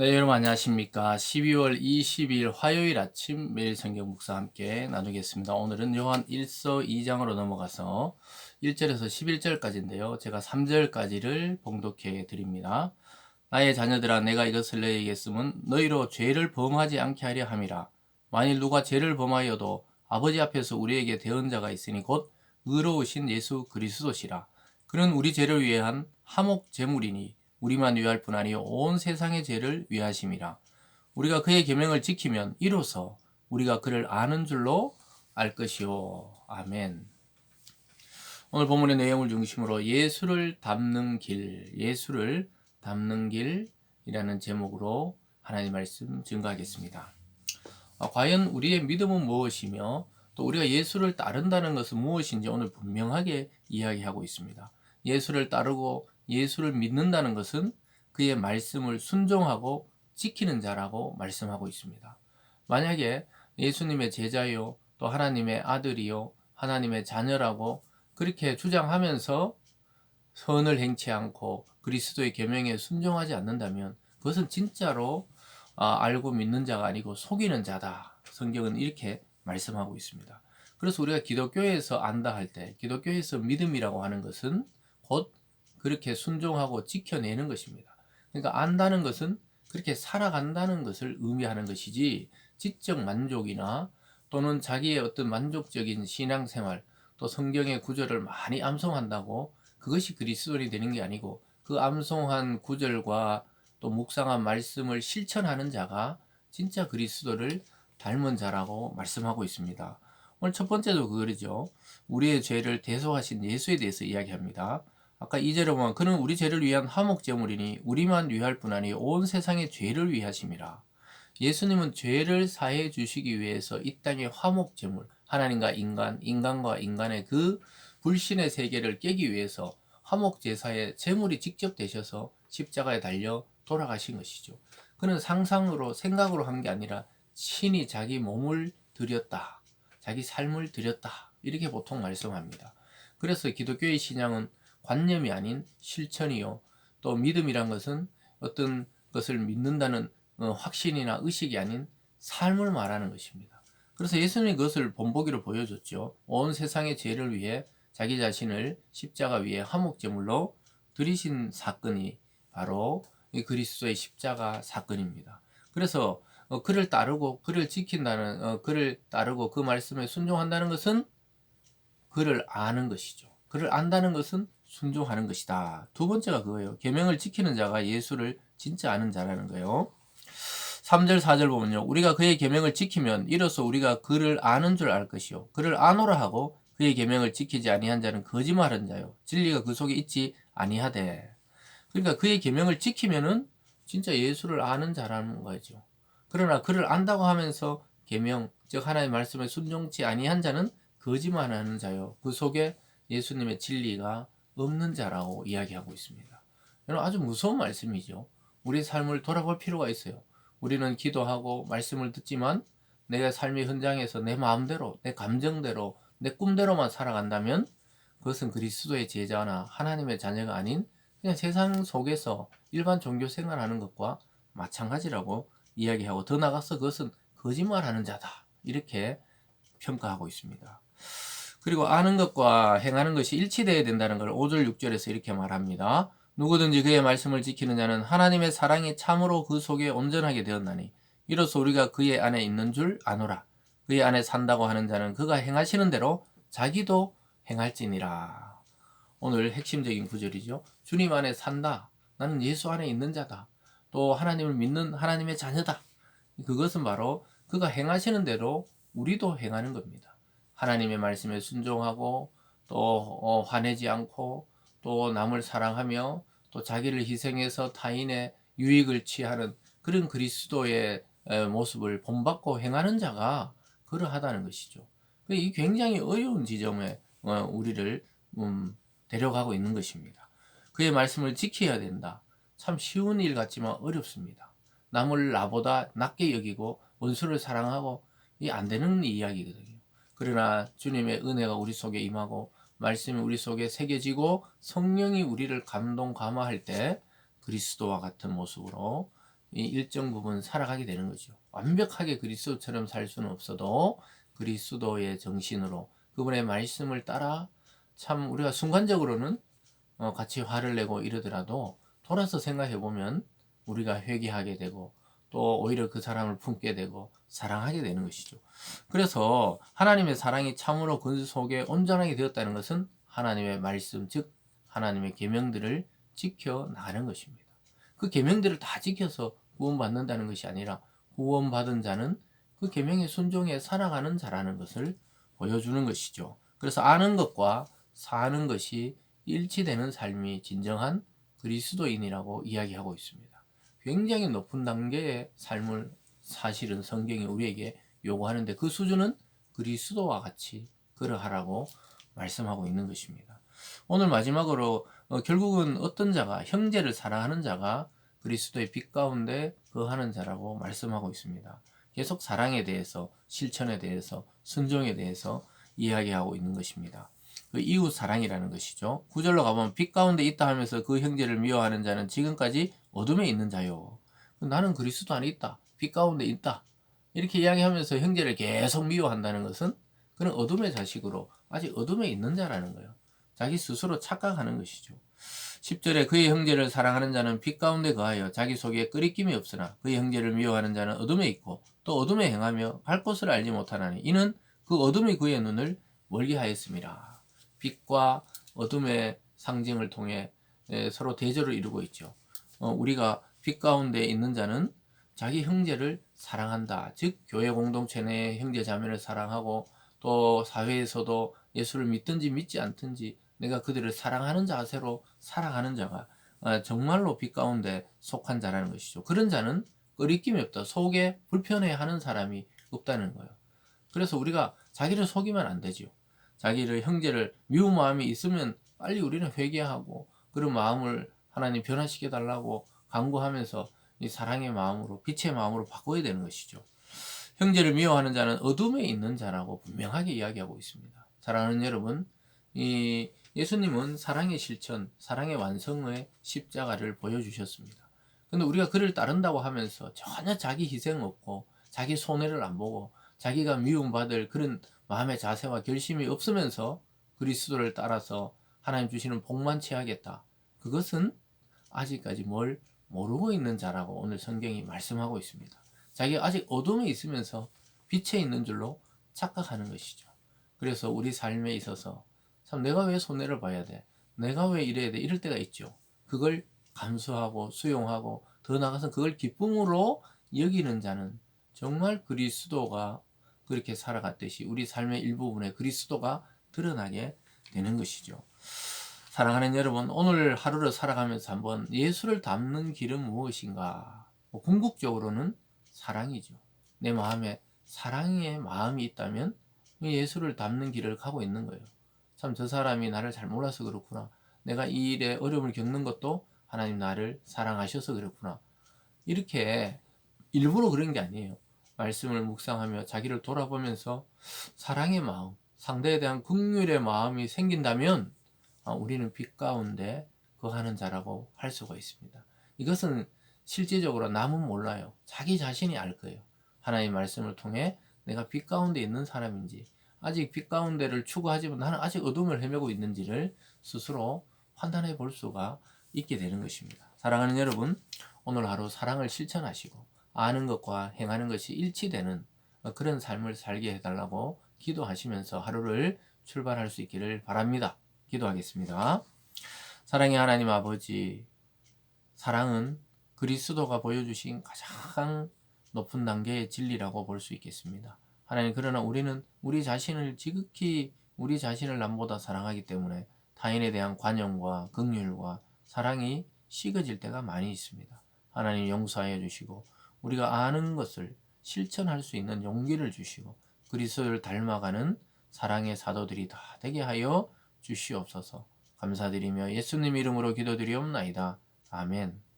네, 여러분 안녕하십니까. 12월 20일 화요일 아침 매일 성경 묵상 함께 나누겠습니다. 오늘은 요한 1서 2장으로 넘어가서 1절에서 11절까지인데요. 제가 3절까지를 봉독해 드립니다. 나의 자녀들아 내가 이것을 너희에게 쓰면 너희로 죄를 범하지 않게 하려 함이라. 만일 누가 죄를 범하여도 아버지 앞에서 우리에게 대언자가 있으니 곧 의로우신 예수 그리스도시라. 그는 우리 죄를 위한 화목 제물이니 우리만 위할 뿐 아니요 온 세상의 죄를 위하심이라. 우리가 그의 계명을 지키면 이로써 우리가 그를 아는 줄로 알 것이요. 아멘. 오늘 본문의 내용을 중심으로 예수를 닮는 길, 예수를 닮는 길이라는 제목으로 하나님 말씀 증거하겠습니다. 아, 과연 우리의 믿음은 무엇이며 또 우리가 예수를 따른다는 것은 무엇인지 오늘 분명하게 이야기하고 있습니다. 예수를 따르고 예수를 믿는다는 것은 그의 말씀을 순종하고 지키는 자라고 말씀하고 있습니다. 만약에 예수님의 제자요, 또 하나님의 아들이요, 하나님의 자녀라고 그렇게 주장하면서 선을 행치 않고 그리스도의 계명에 순종하지 않는다면 그것은 진짜로 아, 알고 믿는 자가 아니고 속이는 자다. 성경은 이렇게 말씀하고 있습니다. 그래서 우리가 기독교에서 안다 할 때, 기독교에서 믿음이라고 하는 것은 곧 그렇게 순종하고 지켜내는 것입니다. 그러니까 안다는 것은 그렇게 살아간다는 것을 의미하는 것이지 지적 만족이나 또는 자기의 어떤 만족적인 신앙생활 또 성경의 구절을 많이 암송한다고 그것이 그리스도인이 되는 게 아니고 그 암송한 구절과 또 묵상한 말씀을 실천하는 자가 진짜 그리스도를 닮은 자라고 말씀하고 있습니다. 오늘 첫 번째도 그거죠. 우리의 죄를 대속하신 예수에 대해서 이야기합니다. 아까 이절에 보면 그는 우리 죄를 위한 화목제물이니 우리만 위할 뿐 아니 온 세상의 죄를 위하심이라. 예수님은 죄를 사해 주시기 위해서 이 땅의 화목제물, 하나님과 인간, 인간과 인간의 그 불신의 세계를 깨기 위해서 화목제사의 제물이 직접 되셔서 십자가에 달려 돌아가신 것이죠. 그는 상상으로 생각으로 한 게 아니라 친히 자기 몸을 드렸다. 자기 삶을 드렸다. 이렇게 보통 말씀합니다. 그래서 기독교의 신앙은 관념이 아닌 실천이요. 또 믿음이란 것은 어떤 것을 믿는다는 어, 확신이나 의식이 아닌 삶을 말하는 것입니다. 그래서 예수님이 그것을 본보기로 보여줬죠. 온 세상의 죄를 위해 자기 자신을 십자가 위에 화목제물로 들이신 사건이 바로 그리스도의 십자가 사건입니다. 그래서 어, 그를 따르고 그를 지킨다는 어, 그를 따르고 그 말씀에 순종한다는 것은 그를 아는 것이죠. 그를 안다는 것은 순종하는 것이다. 두 번째가 그거예요. 계명을 지키는 자가 예수를 진짜 아는 자라는 거예요. 3절 4절 보면요. 우리가 그의 계명을 지키면 이로써 우리가 그를 아는 줄 알 것이요. 그를 아노라 하고 그의 계명을 지키지 아니한 자는 거짓말한 자요. 진리가 그 속에 있지 아니하되. 그러니까 그의 계명을 지키면은 진짜 예수를 아는 자라는 거죠. 그러나 그를 안다고 하면서 계명 즉 하나님의 말씀에 순종치 아니한 자는 거짓말하는 자요. 그 속에 예수님의 진리가 없는 자라고 이야기하고 있습니다. 여러분 아주 무서운 말씀이죠. 우리 삶을 돌아볼 필요가 있어요. 우리는 기도하고 말씀을 듣지만 내 삶의 현장에서 내 마음대로, 내 감정대로, 내 꿈대로만 살아간다면 그것은 그리스도의 제자나 하나님의 자녀가 아닌 그냥 세상 속에서 일반 종교 생활하는 것과 마찬가지라고 이야기하고 더 나가서 그것은 거짓말하는 자다 이렇게 평가하고 있습니다. 그리고 아는 것과 행하는 것이 일치되어야 된다는 걸 5절 6절에서 이렇게 말합니다. 누구든지 그의 말씀을 지키는 자는 하나님의 사랑이 참으로 그 속에 온전하게 되었나니 이로써 우리가 그의 안에 있는 줄 아노라. 그의 안에 산다고 하는 자는 그가 행하시는 대로 자기도 행할지니라. 오늘 핵심적인 구절이죠. 주님 안에 산다. 나는 예수 안에 있는 자다. 또 하나님을 믿는 하나님의 자녀다. 그것은 바로 그가 행하시는 대로 우리도 행하는 겁니다. 하나님의 말씀에 순종하고 또 어, 화내지 않고 또 남을 사랑하며 또 자기를 희생해서 타인의 유익을 취하는 그런 그리스도의 모습을 본받고 행하는 자가 그러하다는 것이죠. 이 굉장히 어려운 지점에 어, 우리를 음, 데려가고 있는 것입니다. 그의 말씀을 지켜야 된다. 참 쉬운 일 같지만 어렵습니다. 남을 나보다 낮게 여기고 원수를 사랑하고 이 안 되는 이야기거든요. 그러나 주님의 은혜가 우리 속에 임하고 말씀이 우리 속에 새겨지고 성령이 우리를 감동 감화할 때 그리스도와 같은 모습으로 이 일정 부분 살아가게 되는 거죠. 완벽하게 그리스도처럼 살 수는 없어도 그리스도의 정신으로 그분의 말씀을 따라 참 우리가 순간적으로는 어, 같이 화를 내고 이러더라도 돌아서 생각해 보면 우리가 회개하게 되고 또 오히려 그 사람을 품게 되고 사랑하게 되는 것이죠. 그래서 하나님의 사랑이 참으로 그 속에 온전하게 되었다는 것은 하나님의 말씀 즉 하나님의 계명들을 지켜 나가는 것입니다. 그 계명들을 다 지켜서 구원받는다는 것이 아니라 구원받은 자는 그 계명에 순종해 살아가는 자라는 것을 보여주는 것이죠. 그래서 아는 것과 사는 것이 일치되는 삶이 진정한 그리스도인이라고 이야기하고 있습니다. 굉장히 높은 단계의 삶을 사실은 성경이 우리에게 요구하는데 그 수준은 그리스도와 같이 그러하라고 말씀하고 있는 것입니다. 오늘 마지막으로 어, 결국은 어떤 자가 형제를 사랑하는 자가 그리스도의 빛 가운데 거하는 자라고 말씀하고 있습니다. 계속 사랑에 대해서 실천에 대해서 순종에 대해서 이야기하고 있는 것입니다. 그 이웃 사랑이라는 것이죠. 구절로 가보면 빛 가운데 있다 하면서 그 형제를 미워하는 자는 지금까지 어둠에 있는 자요. 나는 그리스도 안에 있다. 빛 가운데 있다. 이렇게 이야기하면서 형제를 계속 미워한다는 것은 그는 어둠의 자식으로 아직 어둠에 있는 자라는 거예요. 자기 스스로 착각하는 것이죠. 10절에 그의 형제를 사랑하는 자는 빛 가운데 거하여 자기 속에 끄리낌이 없으나 그의 형제를 미워하는 자는 어둠에 있고 또 어둠에 행하며 갈 곳을 알지 못하나니 이는 그 어둠이 그의 눈을 멀게 하였습니다. 빛과 어둠의 상징을 통해 예, 서로 대조를 이루고 있죠. 어, 우리가 빛 가운데 있는 자는 자기 형제를 사랑한다. 즉 교회 공동체 내 형제 자매를 사랑하고 또 사회에서도 예수를 믿든지 믿지 않든지 내가 그들을 사랑하는 자세로 살아가는 자가 어, 정말로 빛 가운데 속한 자라는 것이죠. 그런 자는 끓이낌이 없다. 속에 불편해하는 사람이 없다는 거예요. 그래서 우리가 자기를 속이면 안 되지요. 자기를 형제를 미운 마음이 있으면 빨리 우리는 회개하고 그런 마음을 하나님 변화시켜 달라고 강구하면서 이 사랑의 마음으로 빛의 마음으로 바꿔야 되는 것이죠. 형제를 미워하는 자는 어둠에 있는 자라고 분명하게 이야기하고 있습니다. 사랑하는 여러분, 이 예수님은 사랑의 실천, 사랑의 완성의 십자가를 보여주셨습니다. 근데 우리가 그를 따른다고 하면서 전혀 자기 희생 없고 자기 손해를 안 보고 자기가 미움받을 그런 마음의 자세와 결심이 없으면서 그리스도를 따라서 하나님 주시는 복만 취하겠다. 그것은 아직까지 뭘 모르고 있는 자라고 오늘 성경이 말씀하고 있습니다. 자기가 아직 어둠에 있으면서 빛에 있는 줄로 착각하는 것이죠. 그래서 우리 삶에 있어서 참 내가 왜 손해를 봐야 돼? 내가 왜 이래야 돼? 이럴 때가 있죠. 그걸 감수하고 수용하고 더 나아가서 그걸 기쁨으로 여기는 자는 정말 그리스도가 그렇게 살아갔듯이 우리 삶의 일부분에 그리스도가 드러나게 되는 것이죠. 사랑하는 여러분, 오늘 하루를 살아가면서 한번 예수를 닮는 길은 무엇인가? 뭐 궁극적으로는 사랑이죠. 내 마음에 사랑의 마음이 있다면 예수를 닮는 길을 가고 있는 거예요. 참 저 사람이 나를 잘 몰라서 그렇구나. 내가 이 일에 어려움을 겪는 것도 하나님 나를 사랑하셔서 그렇구나. 이렇게 일부러 그런 게 아니에요. 말씀을 묵상하며 자기를 돌아보면서 사랑의 마음, 상대에 대한 긍휼의 마음이 생긴다면 아, 우리는 빛 가운데 거하는 자라고 할 수가 있습니다. 이것은 실제적으로 남은 몰라요. 자기 자신이 알 거예요. 하나님의 말씀을 통해 내가 빛 가운데 있는 사람인지 아직 빛 가운데를 추구하지만 나는 아직 어둠을 헤매고 있는지를 스스로 판단해 볼 수가 있게 되는 것입니다. 사랑하는 여러분, 오늘 하루 사랑을 실천하시고 아는 것과 행하는 것이 일치되는 그런 삶을 살게 해달라고 기도하시면서 하루를 출발할 수 있기를 바랍니다. 기도하겠습니다. 사랑의 하나님 아버지, 사랑은 그리스도가 보여주신 가장 높은 단계의 진리라고 볼 수 있겠습니다. 하나님, 그러나 우리는 우리 자신을 지극히 우리 자신을 남보다 사랑하기 때문에 타인에 대한 관용과 긍휼과 사랑이 식어질 때가 많이 있습니다. 하나님 용서하여 주시고 우리가 아는 것을 실천할 수 있는 용기를 주시고 그리스도를 닮아가는 사랑의 사도들이 다 되게 하여 주시옵소서. 감사드리며 예수님 이름으로 기도드리옵나이다. 아멘.